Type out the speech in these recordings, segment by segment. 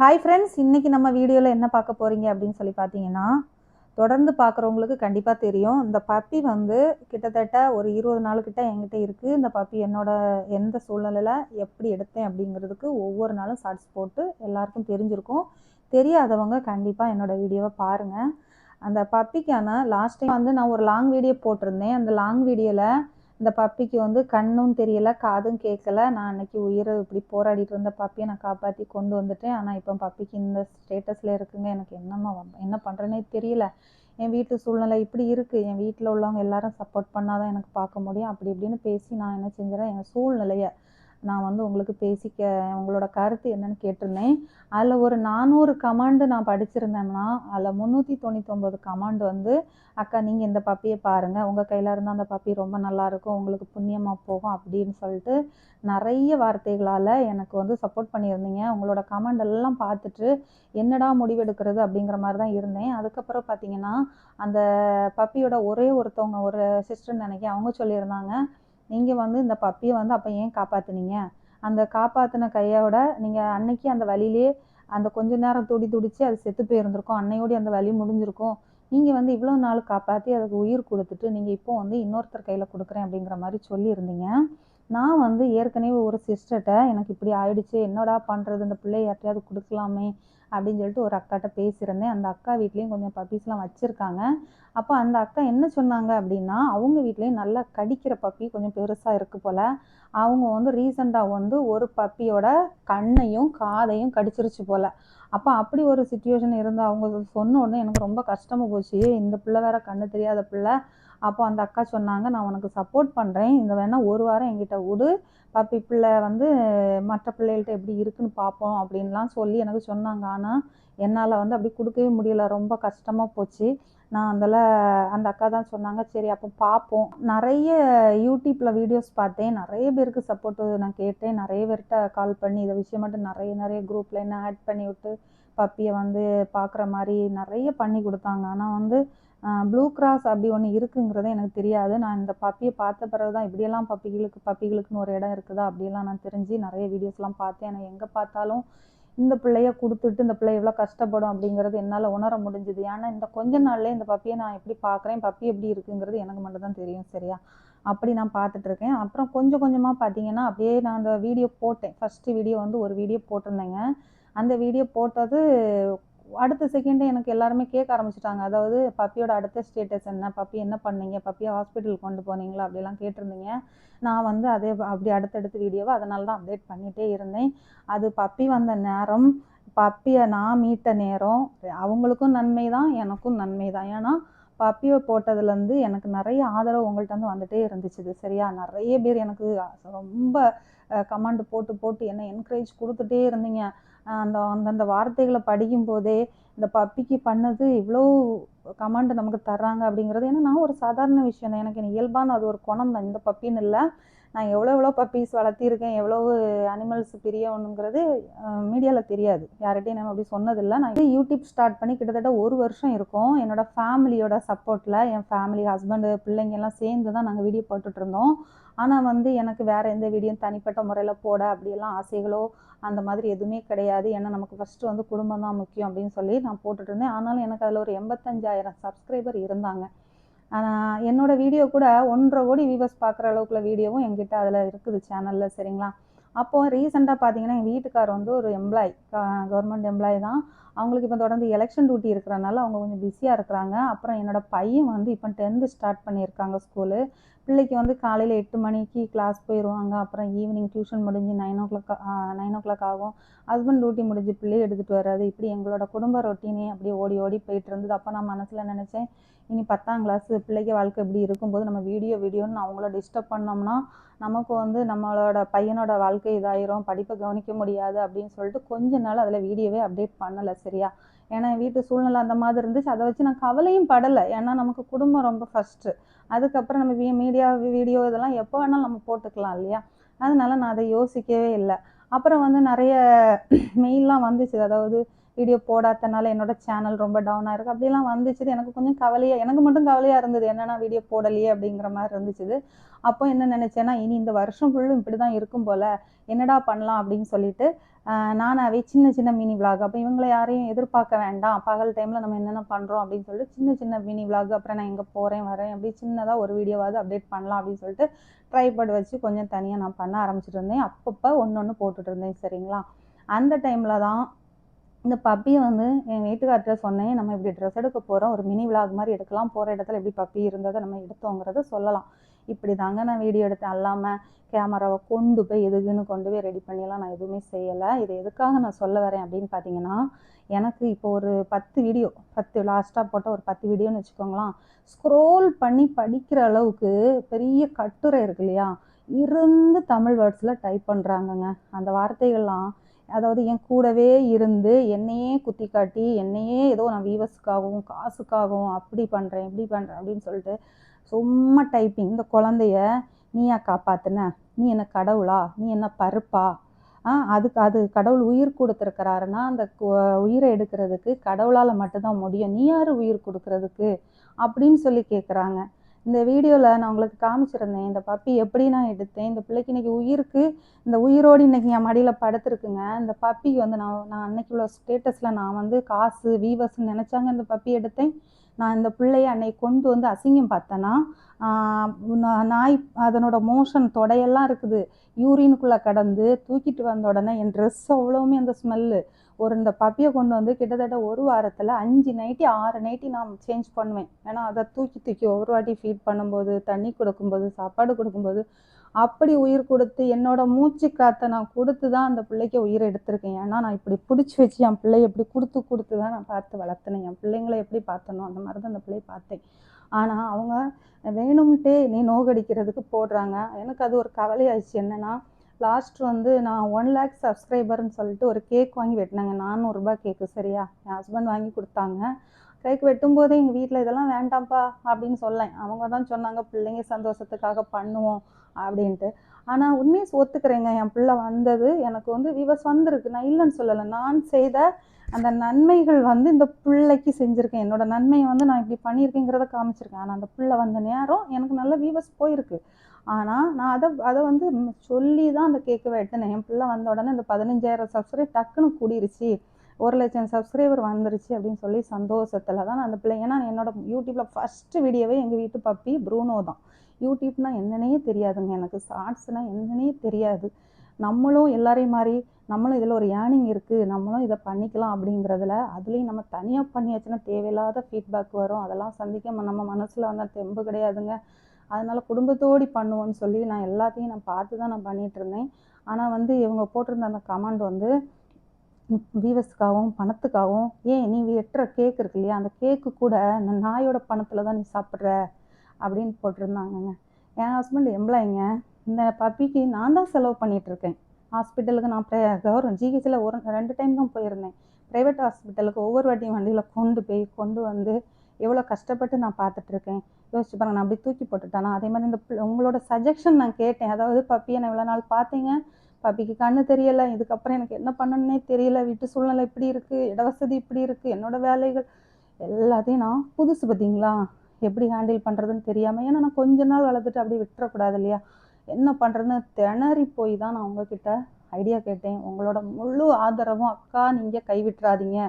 Hi friends இன்றைக்கி நம்ம வீடியோவில் என்ன பார்க்க போகிறீங்க அப்படின்னு சொல்லி பார்த்தீங்கன்னா தொடர்ந்து பார்க்குறவங்களுக்கு கண்டிப்பாக தெரியும். இந்த பப்பி வந்து கிட்டத்தட்ட ஒரு இருபது நாள் கிட்ட என்கிட்ட இருக்குது இந்த பப்பி என்னோட எந்த சூழ்நிலையில் எப்படி எடுத்தேன் அப்படிங்கிறதுக்கு ஒவ்வொரு நாளும் ஷார்ட்ஸ் போட்டு எல்லாருக்கும் தெரிஞ்சிருக்கும். தெரியாதவங்க கண்டிப்பாக என்னோடய வீடியோவை பாருங்கள் அந்த பப்பிக்கான லாஸ்ட் டைம் வந்து நான் ஒரு லாங் வீடியோ போட்டிருந்தேன். அந்த லாங் வீடியோவில் இந்த பப்பிக்கு வந்து கண்ணும் தெரியல காதும் கேட்கல நான் அன்னைக்கு உயிரை இப்படி போராடிட்டு இருந்த பப்பியை நான் காப்பாற்றி கொண்டு வந்துட்டேன். ஆனால் இப்போ பப்பிக்கு இந்த ஸ்டேட்டஸில் இருக்குங்க. எனக்கு என்னம்மா வ- என்ன பண்ணுறேனே தெரியல. என் வீட்டு சூழ்நிலை இப்படி இருக்குது என் வீட்டில் உள்ளவங்க எல்லாரும் சப்போர்ட் பண்ணாதான் எனக்கு பார்க்க முடியும். அப்படி இப்படின்னு பேசி நான் என்ன செஞ்சேன் என் சூழ்நிலையை நான் வந்து உங்களுக்கு பேசிக்க உங்களோட கருத்து என்னன்னு கேட்டிருந்தேன். அதில் ஒரு நானூறு கமாண்டு நான் படிச்சிருந்தேன்னா அதில் முந்நூற்றி தொண்ணூத்தொம்பது கமாண்டு வந்து அக்கா நீங்கள் இந்த பப்பியை பாருங்கள் உங்கள் கையில் இருந்தால் அந்த பப்பி ரொம்ப நல்லா இருக்கும். உங்களுக்கு புண்ணியமாக போகும் அப்படின்னு சொல்லிட்டு நிறைய வார்த்தைகளால் எனக்கு வந்து சப்போர்ட் பண்ணியிருந்தீங்க. உங்களோட கமெண்ட் எல்லாம் பார்த்துட்டு என்னடா முடிவெடுக்கிறது அப்படிங்கிற மாதிரி தான் இருந்தேன். அதுக்கப்புறம் பார்த்தீங்கன்னா அந்த பப்பியோட ஒரே ஒருத்தவங்க ஒரு சிஸ்டர்னு நினைக்க அவங்க சொல்லியிருந்தாங்க. நீங்கள் வந்து இந்த பப்பியை வந்து அப்போ ஏன் காப்பாற்றுனீங்க அந்த காப்பாற்றின கையோட நீங்கள் அன்னைக்கு அந்த வழியிலே அந்த கொஞ்ச நேரம் துடி துடித்து அது செத்து போயிருந்திருக்கும். அன்னையோடி அந்த வலி முடிஞ்சிருக்கும். நீங்கள் வந்து இவ்வளோ நாள் காப்பாற்றி அதுக்கு உயிர் கொடுத்துட்டு நீங்கள் இப்போ வந்து இன்னொருத்தர் கையில் கொடுக்குறேன் அப்படிங்கிற மாதிரி சொல்லியிருந்தீங்க. நான் வந்து ஏற்கனவே ஒரு சிஸ்டர்கிட்ட எனக்கு இப்படி ஆயிடுச்சு. என்னடா பண்ணுறது இந்த பிள்ளை யார்ட்டையாவது கொடுக்கலாமே. அப்படின்னு சொல்லிட்டு ஒரு அக்காட்ட பேசியிருந்தேன். அந்த அக்கா வீட்லேயும் கொஞ்சம் பப்பீஸ்லாம் வச்சுருக்காங்க. அப்போ அந்த அக்கா என்ன சொன்னாங்க அப்படின்னா அவங்க வீட்லேயும் நல்லா கடிக்கிற பப்பி கொஞ்சம் பெருசாக இருக்குது போல். அவங்க வந்து ரீசெண்டாக வந்து ஒரு பப்பியோட கண்ணையும் காதையும் கடிச்சிருச்சு போல். அப்போ அப்படி ஒரு சுச்சுவேஷன் இருந்து அவங்க சொன்ன உடனே எனக்கு ரொம்ப கஷ்டமாக போச்சு. இந்த பிள்ளை வேற கண்ணு தெரியாத பிள்ளை. அப்போ அந்த அக்கா சொன்னாங்க நான் உனக்கு சப்போர்ட் பண்ணுறேன் இந்த வேணால் ஒரு வாரம் என்கிட்ட விடு பப்பி பிள்ளை வந்து மற்ற பிள்ளைகள்ட்ட எப்படி இருக்குன்னு பார்ப்போம் அப்படின்லாம் சொல்லி எனக்கு சொன்னாங்க. ஆனால் என்னால் வந்து அப்படி கொடுக்கவே முடியல. ரொம்ப கஷ்டமாக போச்சு. நான் அதில் அந்த அக்கா தான் சொன்னாங்க சரி அப்போ பார்ப்போம் நிறைய யூடியூப்பில் வீடியோஸ் பார்த்தேன். நிறைய பேருக்கு சப்போர்ட்டு நான் கேட்டேன். நிறைய பேர்கிட்ட கால் பண்ணி இதை விஷயம் மட்டும் நிறைய நிறைய குரூப்பில் என்ன ஆட் பண்ணி விட்டு பப்பியை வந்து பார்க்குற மாதிரி நிறைய பண்ணி கொடுத்தாங்க. ஆனால் வந்து ப்ளூ கிராஸ் அப்படி ஒன்று இருக்குங்கிறது எனக்கு தெரியாது. நான் இந்த பப்பியை பார்த்த பிறகு தான் இப்படியெல்லாம் பப்பிகளுக்கு பப்பிகளுக்குன்னு ஒரு இடம் இருக்குதா அப்படியெல்லாம் நான் தெரிஞ்சு நிறைய வீடியோஸ்லாம் பார்த்தேன். ஆனால் எங்கே பார்த்தாலும் இந்த பிள்ளைய கொடுத்துட்டு இந்த பிள்ளை எவ்வளோ கஷ்டப்படும் அப்படிங்கிறது என்னால் உணர முடிஞ்சுது. ஏன்னா இந்த கொஞ்ச நாள்லேயே இந்த பப்பியை நான் எப்படி பார்க்குறேன் பப்பி எப்படி இருக்குங்கிறது எனக்கு மட்டும் தான் தெரியும் சரியா? அப்படி நான் பார்த்துட்டு இருக்கேன். அப்புறம் கொஞ்சம் கொஞ்சமாக பார்த்தீங்கன்னா அப்படியே நான் அந்த வீடியோ போட்டேன். ஃபஸ்ட்டு வீடியோ வந்து ஒரு வீடியோ போட்டிருந்தேங்க. அந்த வீடியோ போட்டது அடுத்த செகண்டே எனக்கு எல்லாருமே கேட்க ஆரம்பிச்சிட்டாங்க. அதாவது பப்பியோட அடுத்த ஸ்டேட்டஸ் என்ன? பப்பி என்ன பண்ணீங்க? பப்பியை ஹாஸ்பிட்டல் கொண்டு போனீங்களா? அப்படிலாம் கேட்டிருந்தீங்க. நான் வந்து அதே அப்படி அடுத்தடுத்த வீடியோவை அதனால தான் அப்டேட் பண்ணிகிட்டே இருந்தேன். அது பப்பி வந்த நேரம் பப்பியை நான் மீட்ட நேரம் அவங்களுக்கும் நன்மை தான் எனக்கும் நன்மை தான். ஏன்னா பப்பியை போட்டதுலேருந்து எனக்கு நிறைய ஆதரவு உங்கள்கிட்ட வந்து வந்துட்டே இருந்துச்சு இது சரியா? நிறைய பேர் எனக்கு ரொம்ப கமாண்ட் போட்டு போட்டு என்ன என்கரேஜ் கொடுத்துட்டே இருந்தீங்க. அந்த அந்தந்த வார்த்தைகளை படிக்கும் போதே இந்த பப்பிக்கு பண்ணது இவ்வளோ கமாண்ட் நமக்கு தர்றாங்க அப்படிங்கிறது. ஏன்னா நான் ஒரு சாதாரண விஷயம் தான் எனக்கு இயல்பான அது ஒரு குணம் தான் இந்த பப்பின்னு இல்லை. நான் எவ்வளோ எவ்வளோ பப்பீஸ் வளர்த்திருக்கேன் எவ்வளவு அனிமல்ஸ் பிரியணுங்கிறது மீடியாவில் தெரியாது. யார்கிட்டையும் நம்ம அப்படி சொன்னதில்லை. நான் இது யூடியூப் ஸ்டார்ட் பண்ணி கிட்டத்தட்ட ஒரு வருஷம் இருக்கும். என்னோட ஃபேமிலியோட சப்போர்ட்டில் என் ஃபேமிலி ஹஸ்பண்டு பிள்ளைங்க எல்லாம் சேர்ந்து தான் நாங்கள் வீடியோ போட்டுட்ருந்தோம் ஆனால் வந்து எனக்கு வேறு எந்த வீடியோ தனிப்பட்ட முறையில் போட அப்படியெல்லாம் ஆசைகளோ அந்த மாதிரி எதுவுமே கிடையாது. ஏன்னா நமக்கு ஃபஸ்ட்டு வந்து குடும்பம் தான் முக்கியம் அப்படின்னு சொல்லி நான் போட்டுட்ருந்தேன் ஆனாலும் எனக்கு அதில் ஒரு எண்பத்தஞ்சாயிரம் சப்ஸ்கிரைபர் இருந்தாங்க. என்னோட வீடியோ கூட ஒன்றரை கோடி வியூவர்ஸ் பார்க்குற அளவுக்குள்ள வீடியோவும் எங்கிட்ட அதில் இருக்குது சேனலில் சரிங்களா? அப்போது ரீசெண்டாக பார்த்தீங்கன்னா எங்கள் வீட்டுக்கார் வந்து ஒரு எம்ப்ளாய் கவர்மெண்ட் எம்ப்ளாய் தான். அவங்களுக்கு இப்போ தொடர்ந்து எலெக்ஷன் டியூட்டி இருக்கிறனால அவங்க கொஞ்சம் பிஸியாக இருக்கிறாங்க. அப்புறம் என்னோட பையன் வந்து இப்போ டென்த்து ஸ்டார்ட் பண்ணியிருக்காங்க ஸ்கூலு பிள்ளைக்கு வந்து காலையில் எட்டு மணிக்கு கிளாஸ் போயிடுவாங்க அப்புறம் ஈவினிங் டியூஷன் முடிஞ்சு nine o'clock nine o'clock ஆகும். ஹஸ்பண்ட் டியூட்டி முடிஞ்சு பிள்ளையை எடுத்துகிட்டு வர்றது இப்படி எங்களோட குடும்ப ரொட்டீனே அப்படியே ஓடி ஓடி போயிட்டு இருந்தது. அப்போ நான் மனசில் நினச்சேன் இனி பத்தாம் கிளாஸ் பிள்ளைக்கு வாழ்க்கை இப்படி இருக்கும்போது நம்ம வீடியோ வீடியோன்னு அவங்கள டிஸ்டர்ப் பண்ணோம்னா நமக்கு வந்து நம்மளோட பையனோட வாழ்க்கை இதாயிரும். படிப்பை கவனிக்க முடியாது அப்படின்னு சொல்லிட்டு கொஞ்ச நாள் அதில் வீடியோவே அப்டேட் பண்ணலை சரியா? ஏன்னா என் வீட்டு சூழ்நிலை அந்த மாதிரி இருந்துச்சு. அதை வச்சு நான் கவலையும் படலை. ஏன்னா நமக்கு குடும்பம் ரொம்ப ஃபஸ்ட்டு அதுக்கப்புறம் நம்ம மீடியா வீடியோ இதெல்லாம் எப்போ வேணாலும் நம்ம போட்டுக்கலாம் இல்லையா? அதனால நான் அதை யோசிக்கவே இல்லை. அப்புறம் வந்து நிறைய மெயிலெலாம் வந்துச்சு. அதாவது வீடியோ போடாதனால என்னோட சேனல் ரொம்ப டவுனாக இருக்குது அப்படிலாம் வந்துச்சு எனக்கு கொஞ்சம் கவலையாக எனக்கு மட்டும் கவலையாக இருந்தது. என்னென்னா வீடியோ போடலையே அப்படிங்கிற மாதிரி இருந்துச்சு அப்போ என்ன நினச்சேன்னா இனி இந்த வருஷம் ஃபுல்லும் இப்படி தான் இருக்கும் போல். என்னடா பண்ணலாம் அப்படின்னு சொல்லிட்டு நான் நானாவே சின்ன சின்ன மினி விளாக் அப்போ இவங்களை யாரையும் எதிர்பார்க்க வேண்டாம். பகல் டைமில் நம்ம என்னென்ன பண்ணுறோம் அப்படின்னு சொல்லிட்டு சின்ன சின்ன மினி விளாக் அப்புறம் நான் எங்கே போகிறேன் வரேன் அப்படி சின்னதாக ஒரு வீடியோவாவது அப்டேட் பண்ணலாம் அப்படின்னு சொல்லிட்டு ட்ரைபட் வச்சு கொஞ்சம் தனியாக நான் பண்ண ஆரம்பிச்சிட்டு இருந்தேன். அப்பப்போ ஒன்று ஒன்று போட்டுட்டு இருந்தேன் சரிங்களா? அந்த டைமில் தான் இந்த பப்பியை வந்து என் வீட்டுக்கார்ட்ட சொன்னேன் நம்ம இப்படி ட்ரெஸ் எடுக்க போகிறோம் ஒரு மினி விளாக் மாதிரி எடுக்கலாம் போகிற இடத்துல எப்படி பப்பி இருந்ததை நம்ம எடுத்தோங்கிறத சொல்லலாம். இப்படி தாங்க நான் வீடியோ எடுத்தேன். அல்லாமல் கேமராவை கொண்டு போய் எதுக்குன்னு கொண்டு போய் ரெடி பண்ணிலாம் நான் எதுவுமே செய்யலை. இது எதுக்காக நான் சொல்ல வரேன் அப்படின்னு பார்த்தீங்கன்னா எனக்கு இப்போ ஒரு பத்து வீடியோ பத்து லாஸ்ட்டாக போட்ட ஒரு பத்து வீடியோன்னு வச்சுக்கோங்களேன் ஸ்க்ரோல் பண்ணி படிக்கிற அளவுக்கு பெரிய கட்டுரை இருக்கு இல்லையா? இருந்து தமிழ் வேர்ட்ஸில் டைப் பண்ணுறாங்கங்க அந்த வார்த்தைகள்லாம் அதாவது என் கூடவே இருந்து என்னையே குத்தி காட்டி என்னையே ஏதோ நான் வீவர்ஸுக்காகவும் காசுக்காகவும் அப்படி பண்ணுறேன் இப்படி பண்ணுறேன் அப்படின்னு சொல்லிட்டு சும்மா டைப்பிங் இந்த குழந்தைய நீயா காப்பாத்தின? நீ என்ன கடவுளா? நீ என்ன பருப்பா? ஆ அதுக்கு அது கடவுள் உயிர் கொடுத்துருக்கிறாருன்னா அந்த கு- உயிரை எடுக்கிறதுக்கு கடவுளால் மட்டும்தான் முடியும். நீ யார் உயிர் கொடுக்கறதுக்கு? அப்படின்னு சொல்லி கேட்குறாங்க இந்த வீடியோவில் நான் உங்களுக்கு காமிச்சிருந்தேன். இந்த பப்பி எப்படி நான் எடுத்தேன்? இந்த பிள்ளைக்கு இன்னைக்கு உயிருக்கு இந்த உயிரோடு இன்னைக்கு என் மடியில் படுத்துருக்குங்க. இந்த பப்பிக்கு வந்து நான் நான் அன்னைக்கு உள்ள ஸ்டேட்டஸில் நான் வந்து காசு வீவர்ஸ்ன்னு நினச்சாங்க இந்த பப்பி எடுத்தேன். நான் இந்த பிள்ளைய அன்னைக்கு கொண்டு வந்து அசிங்கம் பார்த்தேன்னா நாய் அதனோட மோஷன் தொடையெல்லாம் இருக்குது. யூரினுக்குள்ளே கடந்து தூக்கிட்டு வந்த உடனே என் ட்ரெஸ் அவ்வளோவுமே அந்த ஸ்மெல்லு ஒரு இந்த பப்பியை கொண்டு வந்து கிட்டத்தட்ட ஒரு வாரத்தில் அஞ்சு நைட்டி ஆறு நைட்டி நான் சேஞ்ச் பண்ணுவேன். ஏன்னா அதை தூக்கி தூக்கி ஒரு வாட்டி ஃபீட் பண்ணும்போது தண்ணி கொடுக்கும்போது சாப்பாடு கொடுக்கும்போது அப்படி உயிர் கொடுத்து என்னோட மூச்சு காற்றை நான் கொடுத்து தான் அந்த பிள்ளைக்கு உயிரை எடுத்திருக்கேன். ஏன்னா நான் இப்படி பிடிச்சி வச்சு என் பிள்ளைய இப்படி கொடுத்து கொடுத்து தான் நான் பார்த்து வளர்த்தினேன். என் பிள்ளைங்களை எப்படி பார்த்தனோ அந்த மாதிரி தான் அந்த பிள்ளையை பார்த்தேன். ஆனால் அவங்க வேணும்ட்டே நீ நோகடிக்கிறதுக்கு போடுறாங்க. எனக்கு அது ஒரு கவலையாச்சு என்னன்னா லாஸ்ட் வந்து நான் ஒன் லேக் சப்ஸ்கிரைபர்னு சொல்லிட்டு ஒரு கேக் வாங்கி வெட்டினாங்க. நானூறுரூபா கேக்கு சரியா? என் ஹஸ்பண்ட் வாங்கி கொடுத்தாங்க. கேக் வெட்டும்போதே எங்கள் வீட்டில் இதெல்லாம் வேண்டாம்ப்பா அப்படின்னு சொல்லேன். அவங்க தான் சொன்னாங்க பிள்ளைங்க சந்தோஷத்துக்காக பண்ணுவோம் அப்படின்ட்டு. ஆனால் உண்மையை ஒத்துக்கிறேங்க. என் பிள்ளை வந்தது. எனக்கு வந்து விவஸ் வந்திருக்கு. நான் இல்லைன்னு சொல்லலை. நான் செய்த அந்த நன்மைகள் வந்து இந்த பிள்ளைக்கு செஞ்சுருக்கேன். என்னோட நன்மையை வந்து நான் இப்படி பண்ணியிருக்கேங்கிறத காமிச்சிருக்கேன். ஆனால் அந்த பிள்ளை வந்த நேரம் எனக்கு நல்ல வியூவர்ஸ் போயிருக்கு. ஆனால் நான் அதை அதை வந்து சொல்லி தான் அந்த கேட்கவே வெட்டினேன் என் பிள்ளை வந்த உடனே இந்த பதினஞ்சாயிரம் சப்ஸ்கிரைப் டக்குன்னு கூடிருச்சு. ஒரு லட்சம் சப்ஸ்கிரைபர் வந்துருச்சு அப்படின்னு சொல்லி சந்தோஷத்தில் தான் நான் அந்த பிள்ளை. ஏன்னா என்னோட யூடியூப்பில் ஃபஸ்ட்டு வீடியோவே எங்கள் வீட்டு பப்பி ப்ரூனோ தான். யூடியூப்னா என்னன்னே தெரியாதுங்க. எனக்கு ஷார்ட்ஸ்னால் என்னன்னே தெரியாது. நம்மளும் எல்லாரையும் மாதிரி நம்மளும் இதில் ஒரு ஏர்னிங் இருக்குது நம்மளும் இதை பண்ணிக்கலாம் அப்படிங்கிறதுல அதுலேயும் நம்ம தனியாக பண்ணியாச்சுன்னா தேவையில்லாத ஃபீட்பேக் வரும். அதெல்லாம் சந்திக்க நம்ம மனசில் வந்தால் தெம்பு கிடையாதுங்க. அதனால் குடும்பத்தோடி பண்ணுவோன்னு சொல்லி நான் எல்லாத்தையும் நான் பார்த்து தான் நான் பண்ணிட்டு இருந்தேன். ஆனால் வந்து இவங்க போட்டிருந்த அந்த கமெண்ட் வந்து வீவஸ்க்காகவும் பணத்துக்காகவும் ஏன் நீ வெட்டுற கேக் இருக்கு இல்லையா? அந்த கேக்கு கூட இந்த நாயோட பணத்தில் தான் நீ சாப்பிட்ற அப்படின்னு போட்டிருந்தாங்கங்க. என் ஹஸ்பண்ட் எம்ப்ளாயிங்க இந்த பப்பிக்கு நான் தான் செலவு பண்ணிகிட்ருக்கேன் இருக்கேன். ஹாஸ்பிட்டலுக்கு நான் ப்ரே கவர்மெண்ட் ஜிஹெச்சில் ஒரு ரெண்டு டைம் தான் போயிருந்தேன். ப்ரைவேட் ஹாஸ்பிட்டலுக்கு ஒவ்வொரு வாட்டியும் வண்டியில் கொண்டு போய் கொண்டு வந்து எவ்வளோ கஷ்டப்பட்டு நான் பார்த்துட்ருக்கேன் யோசிச்சு பாருங்க நான் அப்படி தூக்கி போட்டுட்டானா? அதே மாதிரி இந்த உங்களோட சஜஷன் நான் கேட்டேன். அதாவது பப்பியை நான் இவ்வளோ நாள் பார்த்தீங்க? பப்பிக்கு கண்ணு தெரியலை இதுக்கப்புறம் எனக்கு என்ன பண்ணணுன்னே தெரியல வீட்டு சூழ்நிலை இப்படி இருக்குது இடவசதி இப்படி இருக்குது என்னோட வேலைகள் எல்லாத்தையும் நான் புதுசு பார்த்தீங்களா? எப்படி ஹேண்டில் பண்ணுறதுன்னு தெரியாமல் ஏன்னா நான் கொஞ்ச நாள் வளர்த்துட்டு அப்படியே விட்டுறக்கூடாது இல்லையா? என்ன பண்ணுறதுன்னு திணறி போய் தான் நான் உங்ககிட்ட ஐடியா கேட்டேன். உங்களோட முழு ஆதரவும் அக்கா நீங்கள் கைவிட்டுறாதீங்க.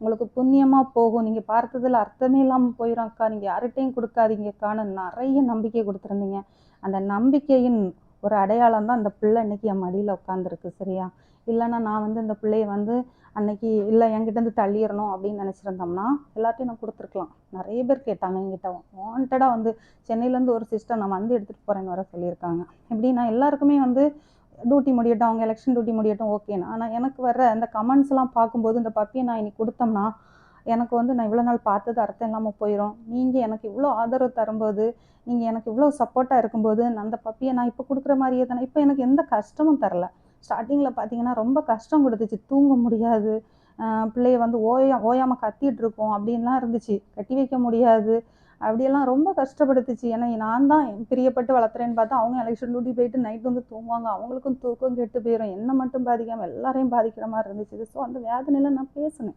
உங்களுக்கு புண்ணியமாக போகும். நீங்கள் பார்த்ததில் அர்த்தமே இல்லாமல் போயிடும் அக்கா. நீங்கள் யார்கிட்டையும் கொடுக்காதீங்கக்கான்னு நிறைய நம்பிக்கை கொடுத்துருந்தீங்க. அந்த நம்பிக்கையின் ஒரு அடையாளம் தான் அந்த பிள்ளை இன்னைக்கு என் மடியில் உட்காந்துருக்கு சரியா? இல்லைன்னா நான் வந்து இந்த பிள்ளைய வந்து அன்னைக்கு இல்லை என்கிட்ட இருந்து தள்ளிடணும் அப்படின்னு நினச்சிருந்தோம்னா எல்லாத்தையும் நான் கொடுத்துருக்கலாம். நிறைய பேர் கேட்டாங்க என்கிட்ட. வாண்டடாக வந்து சென்னையிலேருந்து ஒரு சிஸ்டர் நான் வந்து எடுத்துகிட்டு போகிறேன்னு வர சொல்லியிருக்காங்க. எப்படின்னா எல்லாருக்குமே வந்து டியூட்டி முடியட்டும் அவங்க எலெக்ஷன் டியூட்டி முடியட்டும் ஓகேண்ணா ஆனால் எனக்கு வர அந்த கமெண்ட்ஸ்லாம் பார்க்கும்போது இந்த பப்பியை நான் இன்னைக்கு கொடுத்தோம்னா எனக்கு வந்து நான் இவ்வளோ நாள் பார்த்தது அர்த்தம் இல்லாமல் போயிடும் நீங்கள் எனக்கு இவ்வளோ ஆதரவு தரும்போது நீங்கள் எனக்கு இவ்வளோ சப்போர்ட்டாக இருக்கும்போது அந்த பப்பியை நான் இப்போ கொடுக்குற மாதிரியே தானே? இப்போ எனக்கு எந்த கஷ்டமும் தரல. ஸ்டார்டிங்கில் பார்த்தீங்கன்னா ரொம்ப கஷ்டம் கொடுத்துச்சு. தூங்க முடியாது. பிள்ளைய வந்து ஓயா ஓயாமல் கத்திட்டு இருக்கோம். அப்படின்லாம் இருந்துச்சு. கட்டி வைக்க முடியாது. அப்படியெல்லாம் ரொம்ப கஷ்டப்படுத்துச்சு. ஏன்னா நான் தான் பிரியப்பட்டு வளர்த்துறேன்னு பார்த்தா அவங்க எலெக்ஷன் டியூட்டி போயிட்டு நைட் வந்து தூங்குவாங்க. அவங்களுக்கும் தூக்கம் கெட்டு போயிடும் என்ன மட்டும் பாதிக்காமல் எல்லாரையும் பாதிக்கிற மாதிரி இருந்துச்சு. ஸோ அந்த வேதனையில் நான் பேசினேன்.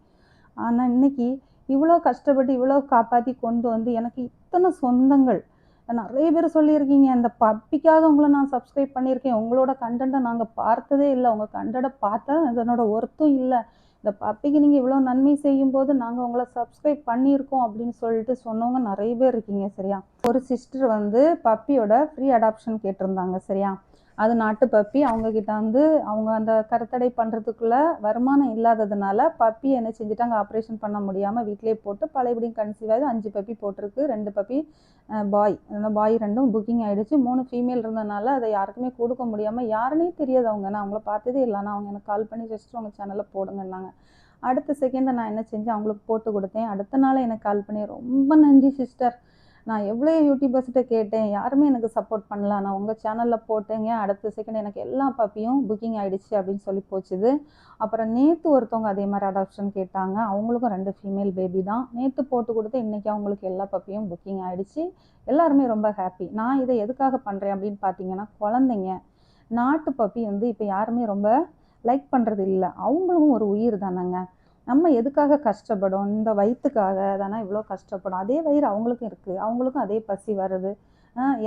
ஆனால் இன்னைக்கு இவ்வளோ கஷ்டப்பட்டு இவ்வளோ காப்பாற்றி கொண்டு வந்து எனக்கு இத்தனை சொந்தங்கள். நிறைய பேர் சொல்லியிருக்கீங்க அந்த பப்பிக்காக உங்களை நான் சப்ஸ்கிரைப் பண்ணியிருக்கேன். உங்களோட கண்டென்ட்டை நாங்கள் பார்த்ததே இல்லை. உங்கள் கண்டென்ட்டை பார்த்தா இதனோட ஒர்த்தும் இல்லை. இந்த பப்பிக்கு நீங்கள் இவ்வளோ நன்மை செய்யும்போது நாங்கள் உங்களை சப்ஸ்கிரைப் பண்ணியிருக்கோம் அப்படின்னு சொல்லிட்டு சொன்னவங்க நிறைய பேர் இருக்கீங்க சரியா? ஒரு சிஸ்டர் வந்து பப்பியோட ஃப்ரீ அடாப்ஷன் கேட்டிருந்தாங்க சரியா? அது நாட்டு பப்பி. அவங்கக்கிட்ட வந்து அவங்க அந்த கருத்தடை பண்ணுறதுக்குள்ள வருமானம் இல்லாததுனால பப்பி என்ன செஞ்சுட்டாங்க ஆப்ரேஷன் பண்ண முடியாமல் வீட்டிலே போட்டு பழையபடியும் கன்சீவ் ஆகி அஞ்சு பப்பி போட்டிருக்கு. ரெண்டு பப்பி பாய் அந்த பாய் ரெண்டும் புக்கிங் ஆகிடுச்சு மூணு ஃபீமேல் இருந்ததுனால அதை யாருக்குமே கொடுக்க முடியாமல் யாருனே தெரியாது அவங்க. நான் அவங்கள பார்த்ததே இல்லை. நான் அவங்க எனக்கு கால் பண்ணி ஜஸ்ட் உங்கள் சேனலில் போடுங்கன்னாங்க. அடுத்த செகண்டை நான் என்ன செஞ்சேன் அவங்களுக்கு போட்டு கொடுத்தேன். அடுத்த நாள் எனக்கு கால் பண்ணி ரொம்ப நன்றி சிஸ்டர் நான் எவ்வளோ யூடியூபர்ஸ்கிட்ட கேட்டேன் யாருமே எனக்கு சப்போர்ட் பண்ணல. நான் உங்கள் சேனலில் போட்டேங்க அடுத்த செகண்ட் எனக்கு எல்லா பப்பியும் புக்கிங் ஆகிடுச்சு அப்படின்னு சொல்லி போச்சுது. அப்புறம் நேற்று ஒருத்தவங்க அதே மாதிரி அடாப்ஷன் கேட்டாங்க. அவங்களுக்கும் ரெண்டு ஃபீமேல் பேபி தான். நேற்று போட்டு கொடுத்து இன்றைக்கி அவங்களுக்கு எல்லா பப்பியும் புக்கிங் ஆகிடுச்சு எல்லாருமே ரொம்ப ஹாப்பி நான் இதை எதுக்காக பண்ணுறேன் அப்படின்னு பார்த்தீங்கன்னா குழந்தைங்க நாட்டு பப்பி வந்து இப்போ யாருமே ரொம்ப லைக் பண்ணுறது இல்லை. அவங்களும் ஒரு உயிர் தானேங்க. நம்ம எதுக்காக கஷ்டப்படும்? இந்த வயிற்றுக்காக தானே இவ்வளோ கஷ்டப்படும்? அதே வயிறு அவங்களுக்கும் இருக்குது அவங்களுக்கும் அதே பசி வருது.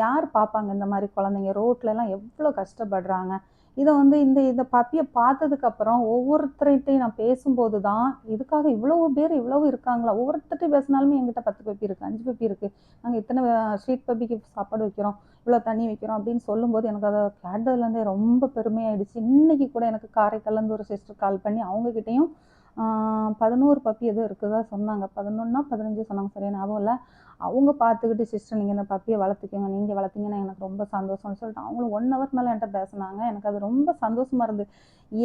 யார் பார்ப்பாங்க இந்த மாதிரி குழந்தைங்க? ரோட்லலாம் எவ்வளோ கஷ்டப்படுறாங்க. இதை வந்து இந்த இந்த பப்பியை பார்த்ததுக்கப்புறம் ஒவ்வொருத்தர்கிட்டையும் நான் பேசும்போது தான் இதுக்காக இவ்வளவு பேர் இவ்வளவு இருக்காங்களா? ஒவ்வொருத்தர்கிட்டையும் பேசினாலுமே எங்கிட்ட பத்து பப்பி இருக்குது அஞ்சு பப்பி இருக்குது நாங்கள் இத்தனை ஸ்ட்ரீட் பப்பிக்கு சாப்பாடு வைக்கிறோம் இவ்வளோ தண்ணி வைக்கிறோம் அப்படின்னு சொல்லும்போது எனக்கு அதை கேட்டதுலேருந்தே ரொம்ப பெருமையாயிடுச்சு. இன்றைக்கி கூட எனக்கு காரைக்கால்லேருந்து ஒரு சிஸ்டர் கால் பண்ணி அவங்கக்கிட்டேயும் பதினோரு பப்பி எதுவும் இருக்குதா சொன்னாங்க. பதினொன்னா பதினஞ்சு சொன்னாங்க. சரியா ஞாபகம் இல்லை. அவங்க பார்த்துக்கிட்டு சிஸ்டர் நீங்கள் இந்த பப்பியை வளர்த்துக்கோங்க. நீங்கள் வளர்த்தீங்கன்னா எனக்கு ரொம்ப சந்தோஷம்னு சொல்லிட்டு அவங்களும் ஒன் ஹவர் மேலே என்கிட்ட பேசினாங்க. எனக்கு அது ரொம்ப சந்தோஷமாக இருந்து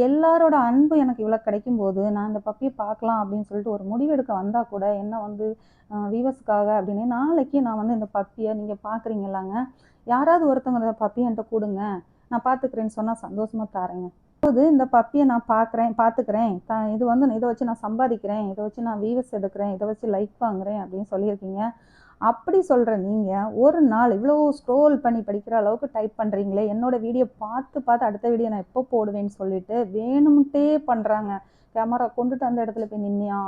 எல்லாரோட அன்பு எனக்கு இவ்வளோ கிடைக்கும் போது நான் இந்த பப்பியை பார்க்கலாம் அப்படின்னு சொல்லிட்டு ஒரு முடிவெடுக்க வந்தால் கூட என்ன வந்து வீவர்ஸ்க்காக அப்படின்னு நாளைக்கு நான் வந்து இந்த பப்பியை நீங்கள் பார்க்குறீங்களாங்க யாராவது ஒருத்தவங்க இந்த பப்பியை என்கிட்ட கொடுங்க. நான் பார்த்துக்கிறேன்னு சொன்னால் சந்தோஷமாக தாரேங்க. போது இந்த பப்பியை நான் பார்க்குறேன் பார்த்துக்கிறேன் த இது வந்து இதை வச்சு நான் சம்பாதிக்கிறேன் இதை வச்சு நான் வீவஸ் எடுக்கிறேன் இதை வச்சு லைக் வாங்குறேன் அப்படின்னு சொல்லியிருக்கீங்க. அப்படி சொல்கிற நீங்கள் ஒரு நாள் இவ்வளோ ஸ்க்ரோல் பண்ணி படிக்கிற அளவுக்கு டைப் பண்ணுறீங்களே என்னோடய வீடியோ பார்த்து பார்த்து அடுத்த வீடியோ நான் எப்போ போடுவேன்னு சொல்லிட்டு வேணும்ட்டே பண்ணுறாங்க கேமரா கொண்டுட்டு அந்த இடத்துல போய் நின்னியா?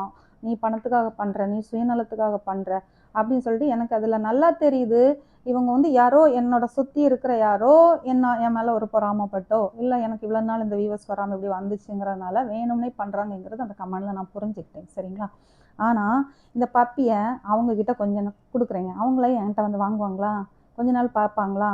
நீ பணத்துக்காக பண்ணுற நீ சுயநலத்துக்காக பண்ணுற அப்படின்னு சொல்லிட்டு எனக்கு அதில் நல்லா தெரியுது. இவங்க வந்து யாரோ என்னோட சுற்றி இருக்கிற யாரோ என்ன என் மேலே ஒரு பொறாமப்பட்டோ இல்லை எனக்கு இவ்வளோ நாள் இந்த வியூவர்ஸ் வராமல் இப்படி வந்துச்சுங்கிறனால வேணும்னே பண்ணுறாங்கங்கிறது அந்த கமெண்டில் நான் புரிஞ்சுக்கிட்டேன். சரிங்களா? ஆனால் இந்த பப்பியை அவங்கக்கிட்ட கொஞ்சம் கொடுக்குறேங்க. அவங்களே என்கிட்ட வந்து வாங்குவாங்களா? கொஞ்ச நாள் பார்ப்பாங்களா?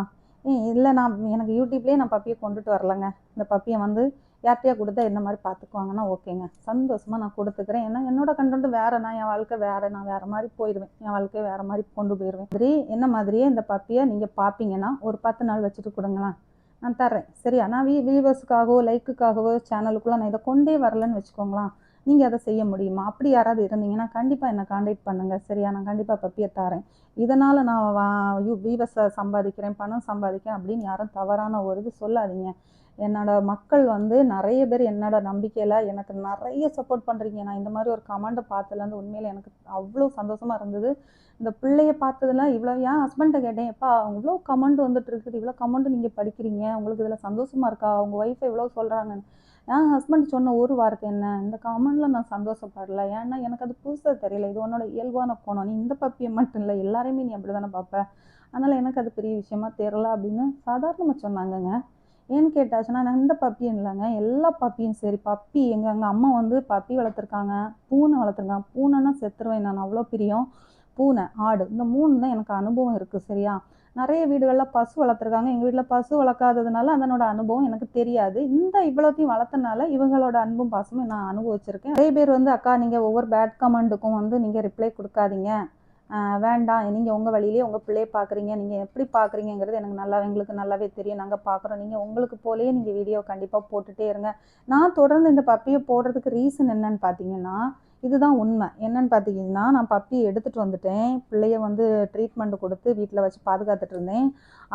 இல்லை நான் எனக்கு யூடியூப்லேயே நான் பப்பியை கொண்டுட்டு வரலங்க. இந்த பப்பியை வந்து யார்கிட்டயா கொடுத்தா என்ன மாதிரி பார்த்துக்குவாங்கன்னா ஓகேங்க. சந்தோஷமாக நான் கொடுத்துக்கிறேன். ஏன்னா என்னோட கண்டென்ட் வேறு நான் என் வாழ்க்கை வேறு நான் வேறு மாதிரி போயிடுவேன் என் வாழ்க்கையை வேறு மாதிரி கொண்டு போயிடுவேன் சரி என்ன மாதிரியே இந்த பப்பியை நீங்கள் பார்ப்பீங்கன்னா ஒரு பத்து நாள் வச்சுட்டு கொடுங்களேன். நான் தர்றேன். சரியா? நான் வீ வியூவர்ஸுக்காகவோ லைக்குக்காகவோ சேனலுக்குள்ளே நான் இதை கொண்டே வரலன்னு வச்சுக்கோங்களேன். நீங்கள் அதை செய்ய முடியுமா? அப்படி யாராவது இருந்தீங்கன்னா கண்டிப்பாக என்னை காண்டாக்ட் பண்ணுங்கள் சரியா? நான் கண்டிப்பாக பப்பியை தரேன் இதனால் நான் வா வீவர்ஸை சம்பாதிக்கிறேன் பணம் சம்பாதிக்கிறேன் அப்படின்னு யாரும் தவறான ஒரு இது சொல்லாதீங்க. என்னோட மக்கள் வந்து நிறைய பேர் என்னோட நம்பிக்கையில் எனக்கு நிறைய சப்போர்ட் பண்ணுறீங்க நான் இந்த மாதிரி ஒரு கமெண்ட்டை பார்த்ததுலேருந்து உண்மையில் எனக்கு அவ்வளோ சந்தோஷமாக இருந்தது. இந்த பிள்ளைய பார்த்ததுல இவ்வளோ ஏன் ஹஸ்பண்ட்டை கேட்டேன் எப்பா இவ்வளோ கமெண்ட் வந்துட்டு இருக்குது. இவ்வளோ கமெண்ட் நீங்கள் படிக்கிறீங்க. உங்களுக்கு இதில் சந்தோஷமாக இருக்கா? அவங்க ஒய்ஃபை இவ்வளோ சொல்கிறாங்க என் ஹஸ்பண்ட் சொன்ன ஒரு வார்த்தை என்ன? இந்த கமெண்டில் நான் சந்தோஷப்படல. ஏன்னா எனக்கு அது புதுசாக தெரியல. இது உன்னோட இயல்பான கோணம். நீ இந்த பப்பியை மட்டும் இல்லை. எல்லாரையுமே நீ அப்படி தானே பார்ப்ப. அதனால் எனக்கு அது பெரிய விஷயமா தெரில அப்படின்னு சாதாரணமாக சொன்னாங்கங்க. ஏன்னு கேட்டாச்சுன்னா நான் இந்த பப்பியும் இல்லைங்க. எல்லா பப்பியும் சரி பப்பி எங்கள் எங்கள் அம்மா வந்து பப்பி வளர்த்துருக்காங்க. பூனை வளர்த்துருக்காங்க. பூனைன்னா செத்துருவேன் நான் அவ்வளோ பிரியம். பூனை ஆடு இந்த மூணு தான் எனக்கு அனுபவம் இருக்குது சரியா? நிறைய வீடுகளில் பசு வளர்த்துருக்காங்க. எங்கள் வீட்டில் பசு வளர்க்காததுனால அதனோட அனுபவம் எனக்கு தெரியாது. இந்த இவ்வளோத்தையும் வளர்த்தனால இவங்களோட அன்பும் பாசமும் நான் அனுபவிச்சிருக்கேன். நிறைய பேர் வந்து அக்கா நீங்கள் ஒவ்வொரு பேட் கமெண்ட்டுக்கும் வந்து நீங்கள் ரிப்ளை கொடுக்காதீங்க. வேண்டாம். நீங்கள் உங்கள் வழியிலே உங்கள் பிள்ளையை பார்க்குறீங்க. நீங்கள் எப்படி பார்க்குறீங்கிறது எனக்கு நல்லா எங்களுக்கு நல்லாவே தெரியும். நாங்கள் பார்க்குறோம். நீங்கள் உங்களுக்கு போலேயே நீங்கள் வீடியோ கண்டிப்பாக போட்டுகிட்டே இருங்க. நான் தொடர்ந்து இந்த பப்பியை போடுறதுக்கு ரீசன் என்னன்னு பார்த்தீங்கன்னா இதுதான் உண்மை. என்னன்னு பார்த்தீங்கன்னா நான் பப்பி எடுத்துகிட்டு வந்துட்டேன். பிள்ளைய வந்து ட்ரீட்மெண்ட் கொடுத்து வீட்டில் வச்சு பாதுகாத்துட்டு இருந்தேன்.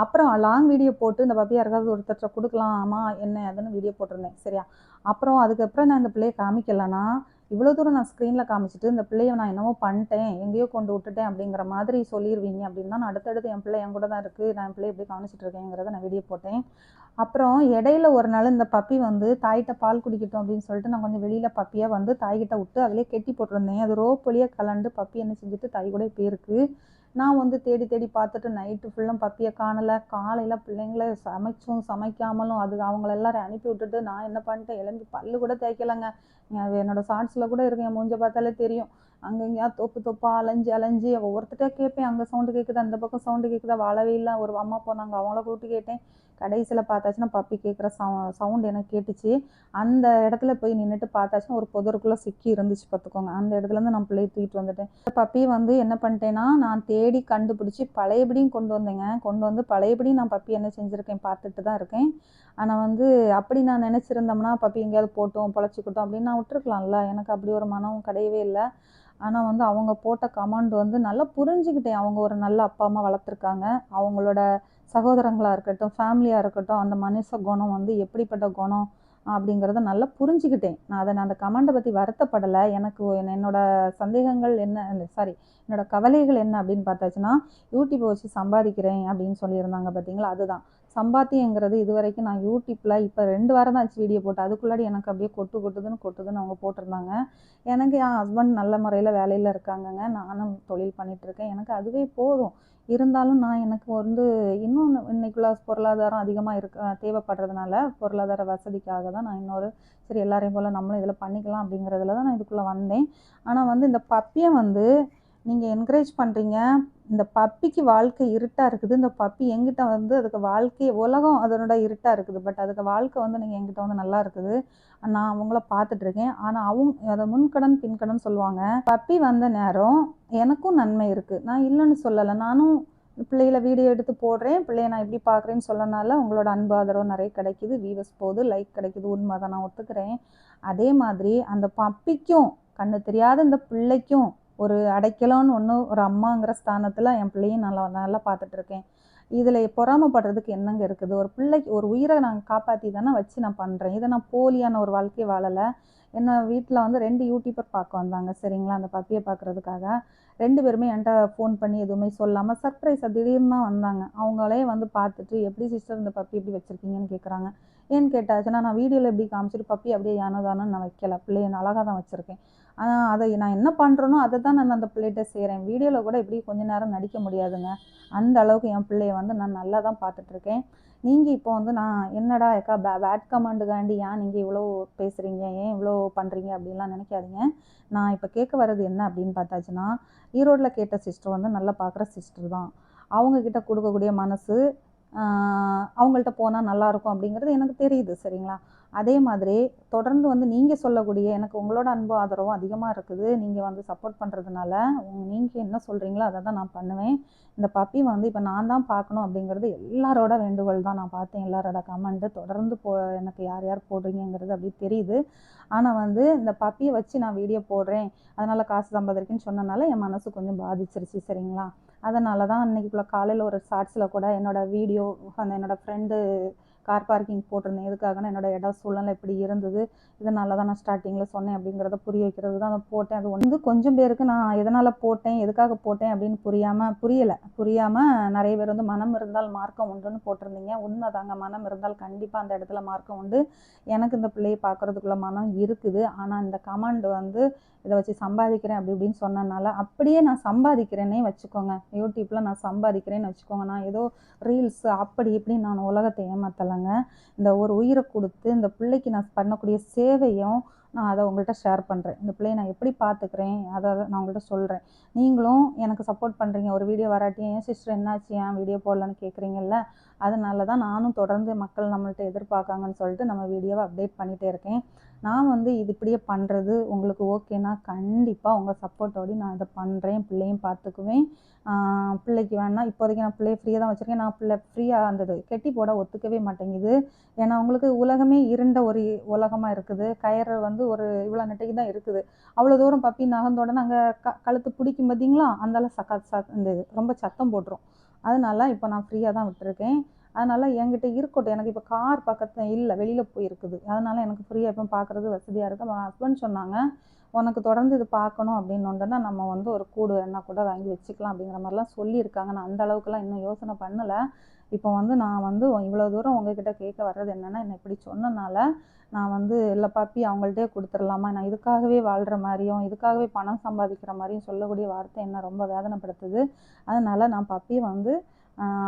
அப்புறம் லாங் வீடியோ போட்டு இந்த பப்பி யாருக்காவது ஒருத்தர் கொடுக்கலாமா? என்ன? அதுன்னு வீடியோ போட்டிருந்தேன். சரியா? அப்புறம் அதுக்கப்புறம் நான் இந்த பிள்ளைய காமிக்கலன்னா இவ்வளோ தூரம் நான் ஸ்க்ரீனில் காமிச்சிட்டு இந்த பிள்ளைய நான் என்னமோ பண்ணிட்டேன் எங்கேயோ கொண்டு விட்டுட்டேன் அப்படிங்கிற மாதிரி சொல்லிடுவீங்க அப்படின்னு தான் நான் அடுத்தடுத்து என் பிள்ளை என் கூட தான் இருக்குது நான் என் பிள்ளை எப்படி கவனிச்சிட்டு இருக்கேங்கிறத நான் வீடியோ போட்டேன். அப்புறம் இடையில ஒரு நாள் இந்த பப்பி வந்து தாய்கிட்ட பால் குடிக்கட்டும் அப்படின்னு சொல்லிட்டு நான் கொஞ்சம் வெளியில் பப்பியாக வந்து தாய்கிட்ட விட்டு அதிலே கெட்டி போட்டிருந்தேன். அது ரோப் வழியாக கலண்டு பப்பி என்ன செஞ்சுட்டு தாய் கூட போயிருக்கு நான் வந்து தேடி தேடி பார்த்துட்டு நைட்டு ஃபுல்லும் பப்பியை காணலை. காலையில் பிள்ளைங்கள சமைச்சும் சமைக்காமலும் அது அவங்கள எல்லாரும் அனுப்பி விட்டுட்டு நான் என்ன பண்ணிட்டேன்? எழுந்து பல்லு கூட தேய்க்கலைங்க. அது ஷார்ட்ஸில் கூட இருக்கு. என் மூஞ்ச பார்த்தாலே தெரியும். அங்கே எங்கேயா தொப்பு தொப்பா அலைஞ்சு அலைஞ்சு ஒவ்வொருத்தட்டே கேட்பேன். அங்கே சவுண்டு கேட்குது அந்த பக்கம் சவுண்டு கேட்குதா வாழவே இல்லை. ஒரு அம்மா போனாங்க அவங்கள கூப்பிட்டு கேட்டேன். கடைசியில் பார்த்தாச்சுன்னா பப்பி கேட்குற சவு சவுண்டு எனக்கு கேட்டுச்சு. அந்த இடத்துல போய் நின்றுட்டு பார்த்தாச்சுன்னா ஒரு புதருக்குள்ளே சிக்கி இருந்துச்சு பார்த்துக்கோங்க. அந்த இடத்துலேருந்து நான் பிள்ளையை தூக்கிட்டு வந்துட்டேன். பப்பி வந்து என்ன பண்ணிட்டேன்னா நான் தேடி கண்டுபிடிச்சி பழையபடியும் கொண்டு வந்தேங்க. கொண்டு வந்து பழையபடியும் நான் பப்பி என்ன செஞ்சுருக்கேன் பார்த்துட்டு தான் இருக்கேன். ஆனால் வந்து அப்படி நான் நினச்சிருந்தோம்னா பப்பி எங்கேயாவது போட்டோம் பொழைச்சிக்கிட்டோம் அப்படின்னு நான் விட்டுருக்கலாம்ல. எனக்கு அப்படி ஒரு மனம் கிடையவே இல்லை. ஆனால் வந்து அவங்க போட்ட கமாண்ட் வந்து நல்லா புரிஞ்சுக்கிட்டேன். அவங்க ஒரு நல்ல அப்பா அம்மா வளர்த்துருக்காங்க. அவங்களோட சகோதரங்களாக இருக்கட்டும் ஃபேமிலியாக இருக்கட்டும் அந்த மனுஷ குணம் வந்து எப்படிப்பட்ட குணம் அப்படிங்கிறத நல்லா புரிஞ்சுக்கிட்டேன். நான் அதை நான் அந்த கமாண்டை பற்றி வருத்தப்படலை. எனக்கு என்னோட சந்தேகங்கள் என்ன சாரி என்னோட கவலைகள் என்ன அப்படின்னு பார்த்தாச்சுன்னா யூடியூப்பை வச்சு சம்பாதிக்கிறேன் அப்படின்னு சொல்லியிருந்தாங்க பார்த்தீங்களா? அதுதான். சம்பாத்தியங்கிறது இது வரைக்கும் நான் யூடியூப்பில் இப்போ ரெண்டு வாரம் தான் ஆச்சு வீடியோ போட்டு. அதுக்குள்ளாடி எனக்கு அப்படியே கொட்டு கொட்டுதுன்னு கொட்டுதுன்னு அவங்க போட்டிருந்தாங்க. எனக்கு என் ஹஸ்பண்ட் நல்ல முறையில் வேலையில் இருக்காங்கங்க. நானும் தொழில் பண்ணிகிட்ருக்கேன் எனக்கு அதுவே போதும். இருந்தாலும் நான் எனக்கு வந்து இன்னும் இன்னைக்குள்ள பொருளாதாரம் அதிகமாக இருக்க தேவைப்படுறதுனால பொருளாதார வசதிக்காக தான் நான் இன்னொரு சரி எல்லாரையும் போல் நம்மளும் இதில் பண்ணிக்கலாம் அப்படிங்கிறதுல தான் நான் இதுக்குள்ளே வந்தேன். ஆனால் வந்து இந்த பப்பியை வந்து நீங்கள் என்கரேஜ் பண்ணுறீங்க இந்த பப்பிக்கு வாழ்க்கை இருட்டாக இருக்குது. இந்த பப்பி எங்கிட்ட வந்து அதுக்கு வாழ்க்கை உலகம் அதனோட இருட்டாக இருக்குது. பட் அதுக்கு வாழ்க்கை வந்து நீங்கள் எங்கிட்ட வந்து நல்லா இருக்குது. நான் அவங்கள பார்த்துட்ருக்கேன் ஆனால் அவங்க அதை முன்கடன் பின்கடன் சொல்லுவாங்க. பப்பி வந்த நேரம் எனக்கும் நன்மை இருக்குது நான் இல்லைன்னு சொல்லலை. நானும் பிள்ளைகளை வீடியோ எடுத்து போடுறேன். பிள்ளைய நான் எப்படி பார்க்குறேன்னு சொல்லனால உங்களோட அன்பு ஆதரவு நிறைய கிடைக்குது. வீவஸ் போகுது லைக் கிடைக்குது. உண்மை தான் நான் ஒத்துக்கிறேன். அதே மாதிரி அந்த பப்பிக்கும் கண்ணு தெரியாத இந்த பிள்ளைக்கும் ஒரு அடைக்கலம்னு ஒன்று ஒரு அம்மாங்கிற ஸ்தானத்தில் என் பிள்ளையும் நல்லா நல்லா பார்த்துட்ருக்கேன் இதில் பொறாமப்படுறதுக்கு என்னங்க இருக்குது? ஒரு பிள்ளைக்கு ஒரு உயிரை நான் காப்பாற்றி தானே வச்சு நான் பண்ணுறேன் இதை நான் போலியான ஒரு வாழ்க்கையை வாழலை. என்ன வீட்டில் வந்து ரெண்டு யூடியூபர் பார்க்க வந்தாங்க. சரிங்களா? அந்த பப்பியை பார்க்குறதுக்காக. ரெண்டு பேருமே என்கிட்ட ஃபோன் பண்ணி எதுவுமே சொல்லாமல் சர்ப்ரைஸாக திடீர்னு வந்தாங்க. அவங்களே வந்து பார்த்துட்டு எப்படி சிஸ்டர் இந்த பப்பி எப்படி வச்சுருக்கீங்கன்னு கேட்குறாங்க ஏன்னு கேட்டாச்சுன்னா நான் வீடியோவில் எப்படி காமிச்சிட்டு பப்பி அப்படியே யானதானோன்னு நான் வைக்கல. பிள்ளைய நான் அழகாக தான் வச்சுருக்கேன். ஆனால் அதை நான் என்ன பண்ணுறேனோ அதை தான் நான் அந்த பிள்ளைகிட்ட செய்கிறேன் வீடியோவில் கூட இப்படி கொஞ்ச நேரம் நடிக்க முடியாதுங்க. அந்த அளவுக்கு என் பிள்ளைய வந்து நான் நல்லா தான் பார்த்துட்ருக்கேன். நீங்கள் இப்போ வந்து நான் என்னடா ஏக்கா பே பேட் கமாண்டுக்காண்டி ஏன் நீங்கள் இவ்வளோ பேசுகிறீங்க ஏன் இவ்வளோ பண்ணுறீங்க அப்படின்லாம் நினைக்காதீங்க. நான் இப்போ கேட்க வர்றது என்ன அப்படின்னு பார்த்தாச்சுன்னா ஈரோட்டில் கேட்ட சிஸ்டர் வந்து நல்லா பார்க்குற சிஸ்டர் தான். அவங்கக்கிட்ட கொடுக்கக்கூடிய மனசு அவங்கள்ட்ட போனால் நல்லாயிருக்கும் அப்படிங்கிறது எனக்கு தெரியுது சரிங்களா? அதே மாதிரி தொடர்ந்து வந்து நீங்கள் சொல்லக்கூடிய எனக்கு உங்களோட அன்பு ஆதரவும் அதிகமாக இருக்குது. நீங்கள் வந்து சப்போர்ட் பண்ணுறதுனால நீங்கள் என்ன சொல்கிறீங்களோ அதை தான் நான் பண்ணுவேன். இந்த பப்பி வந்து இப்போ நான் தான் பார்க்கணும் அப்படிங்கிறது எல்லாரோட வேண்டுகோள் தான். நான் பார்த்தேன் எல்லாரோட கமெண்ட்டு தொடர்ந்து போ எனக்கு யார் யார் போடுறீங்கிறது அப்படி தெரியுது. ஆனால் வந்து இந்த பப்பியை வச்சு நான் வீடியோ போடுறேன். அதனால் காசு சம்பாதிருக்குன்னு சொன்னனால என் மனசு கொஞ்சம் பாதிச்சிருச்சு சரிங்களா? அதனால தான் அன்றைக்கி காலையில் ஒரு ஷார்ட்ஸில் கூட என்னோடய வீடியோ அந்த என்னோடய ஃப்ரெண்டு கார் பார்க்கிங் போட்டிருந்தேன். எதுக்காகனா என்னோடய இடம் சூழ்நிலை இப்படி இருந்தது. இதனால தான் நான் ஸ்டார்டிங்கில் சொன்னேன் அப்படிங்கிறத புரிய வைக்கிறது தான் அதை போட்டேன். அது வந்து கொஞ்சம் பேருக்கு நான் எதனால் போட்டேன் எதுக்காக போட்டேன் அப்படின்னு புரியாமல் புரியலை. புரியாமல் நிறைய பேர் வந்து மனம் இருந்தால் மார்க்கம் உண்டுன்னு போட்டிருந்தீங்க. உண்மை தாங்க. மனம் இருந்தால் கண்டிப்பாக அந்த இடத்துல மார்க்கம் உண்டு. எனக்கு இந்த பிள்ளையை பார்க்குறதுக்குள்ள மனம் இருக்குது. ஆனால் இந்த கமாண்ட் வந்து இதை வச்சு சம்பாதிக்கிறேன் அப்படி இப்படின்னு சொன்னனால அப்படியே நான் சம்பாதிக்கிறேனே வச்சுக்கோங்க. யூடியூப்பில் நான் சம்பாதிக்கிறேன்னு வச்சுக்கோங்க. நான் ஏதோ ரீல்ஸ் அப்படி இப்படி நான் உலகத்தை ஏமாத்தலைங்க. இந்த ஒரு உயிரை கொடுத்து இந்த பிள்ளைக்கு நான் பண்ணக்கூடிய சேவையும் நான் அதை உங்கள்கிட்ட ஷேர் பண்ணுறேன் இந்த பிள்ளையை நான் எப்படி பார்த்துக்கிறேன் அதை நான் உங்கள்கிட்ட சொல்கிறேன் நீங்களும் எனக்கு சப்போர்ட் பண்ணுறீங்க ஒரு வீடியோ வராட்டி என் சிஸ்டர் என்னாச்சு? ஏன் வீடியோ போடலான்னு கேட்குறீங்கல்ல அதனால தான் நானும் தொடர்ந்து மக்கள் நம்மள்ட்ட எதிர்பார்க்காங்கன்னு சொல்லிட்டு நம்ம வீடியோவை அப்டேட் பண்ணிகிட்டே இருக்கேன். நான் வந்து இது இப்படியே பண்ணுறது உங்களுக்கு ஓகேனா கண்டிப்பாக உங்கள் சப்போர்ட்டோடய நான் இதை பண்ணுறேன் பிள்ளையும் பார்த்துக்குவேன். பிள்ளைக்கு வேணால் இப்போதைக்கு நான் பிள்ளைய ஃப்ரீயாக தான் வச்சுருக்கேன். நான் பிள்ளை ஃப்ரீயாக இருந்தது கெட்டி போட ஒத்துக்கவே மாட்டேங்குது. ஏன்னா உங்களுக்கு உலகமே இருண்ட ஒரு உலகமாக இருக்குது. கயிறு வந்து ஒரு இவ்வளோ நெட்டைக்கு தான் இருக்குது. அவ்வளோ தூரம் பப்பி நகர்ந்தோட நாங்கள் க கழுத்து பிடிக்கும் பார்த்தீங்களா அந்தால சக்க சத் இந்த ரொம்ப சத்தம் போட்டுரும். அதனால இப்போ நான் ஃப்ரீயாக தான் விட்டுருக்கேன். அதனால் என்கிட்ட இருக்கட்டும். எனக்கு இப்போ கார் பக்கத்தில் இல்லை வெளியில் போயிருக்குது. அதனால் எனக்கு ஃப்ரீயாக இப்போ பார்க்குறது வசதியாக இருக்குது ஹஸ்பண்ட் சொன்னாங்க உனக்கு தொடர்ந்து இது பார்க்கணும் அப்படின்னோடனே நம்ம வந்து ஒரு கூடு என்ன கூட வாங்கி வச்சுக்கலாம் அப்படிங்கிற மாதிரிலாம் சொல்லியிருக்காங்க. நான் அந்த அளவுக்குலாம் இன்னும் யோசனை பண்ணலை. இப்போ வந்து நான் வந்து இவ்வளோ தூரம் உங்ககிட்ட கேட்க வர்றது என்னென்னா என்னை இப்படி சொன்னனால நான் வந்து இல்லை பாப்பி அவங்கள்ட்டே கொடுத்துடலாமா நான் இதுக்காகவே வாழ்கிற மாதிரியும் இதுக்காகவே பணம் சம்பாதிக்கிற மாதிரியும் சொல்லக்கூடிய வார்த்தை என்ன ரொம்ப வேதனைப்படுத்துது. அதனால் நான் பப்பி வந்து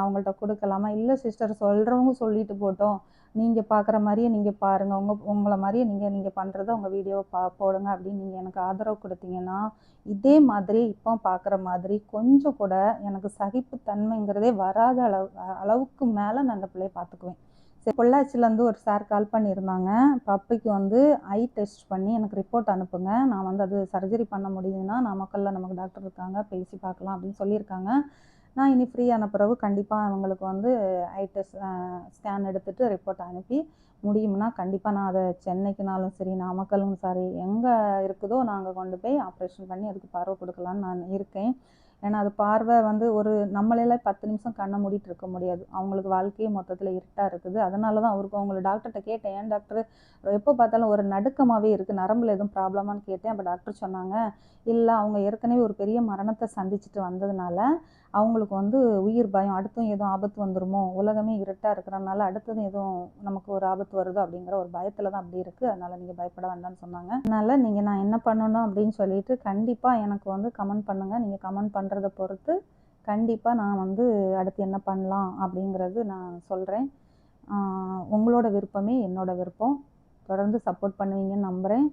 அவங்கள்ட்ட கொடுக்கலாமா? இல்லை சிஸ்டர் சொல்கிறவங்க சொல்லிட்டு போட்டோம். நீங்கள் பார்க்குற மாதிரியே நீங்கள் பாருங்கள் உங்கள் உங்களை மாதிரியே நீங்கள் நீங்கள் பண்ணுறத உங்கள் வீடியோவை பா போடுங்க அப்படின்னு நீங்கள் எனக்கு ஆதரவு கொடுத்தீங்கன்னா இதே மாதிரி இப்போ பார்க்குற மாதிரி கொஞ்சம் கூட எனக்கு சகிப்புத்தன்மைங்கிறதே வராத அளவு அளவுக்கு மேலே நான் அந்த பிள்ளைய பார்த்துக்குவேன் சரி பொள்ளாச்சிலேருந்து ஒரு சார் கால் பண்ணியிருந்தாங்க. பப்பிக்கு வந்து ஐ டெஸ்ட் பண்ணி எனக்கு ரிப்போர்ட் அனுப்புங்க. நான் வந்து அது சர்ஜரி பண்ண முடியுதுன்னா நாமக்கல்ல நமக்கு டாக்டர் இருக்காங்க பேசி பார்க்கலாம் அப்படின்னு சொல்லியிருக்காங்க. நான் இனி ஃப்ரீயான பிறகு கண்டிப்பாக அவங்களுக்கு வந்து ஐ டெஸ்ட் ஸ்கேன் எடுத்துகிட்டு ரிப்போர்ட் அனுப்பி முடியும்னா கண்டிப்பாக நான் அதை சென்னைக்குனாலும் சரி நாமக்கலும் சரி எங்கே இருக்குதோ நாங்கள் கொண்டு போய் ஆப்ரேஷன் பண்ணி அதுக்கு பார்வை கொடுக்கலான்னு நான் இருக்கேன். ஏன்னா அது பார்வை வந்து ஒரு நம்மளால பத்து நிமிஷம் கண்ணை மூடிட்டு இருக்க முடியாது. அவங்களுக்கு வாழ்க்கையே மொத்தத்தில் இருட்டாக இருக்குது. அதனால தான் அவருக்கு அவங்கள டாக்டர்கிட்ட கேட்டேன். ஏன் டாக்டர் எப்போ பார்த்தாலும் ஒரு நடுக்கமாகவே இருக்குது நரம்பில் எதுவும் ப்ராப்ளமான்னு கேட்டேன். அப்போ டாக்டர் சொன்னாங்க இல்லை அவங்க ஏற்கனவே ஒரு பெரிய மரணத்தை சந்திச்சுட்டு வந்ததுனால அவங்களுக்கு வந்து உயிர் பயம் அடுத்தும் எதுவும் ஆபத்து வந்துடுமோ உலகமே இருட்டாக இருக்கிறனால அடுத்ததும் எதுவும் நமக்கு ஒரு ஆபத்து வருதோ அப்படிங்கிற ஒரு பயத்தில் தான் அப்படி இருக்குது அதனால் நீங்கள் பயப்பட வேண்டாம்னு சொன்னாங்க. அதனால் நீங்கள் நான் என்ன பண்ணணும் அப்படின்னு சொல்லிட்டு கண்டிப்பாக எனக்கு வந்து கமெண்ட் பண்ணுங்கள் நீங்கள் கமெண்ட் பண்ணுறத பொறுத்து கண்டிப்பாக நான் வந்து அடுத்து என்ன பண்ணலாம் அப்படிங்கிறது நான் சொல்கிறேன் உங்களோட விருப்பமே என்னோட விருப்பம். தொடர்ந்து சப்போர்ட் பண்ணுவீங்கன்னு நம்புகிறேன்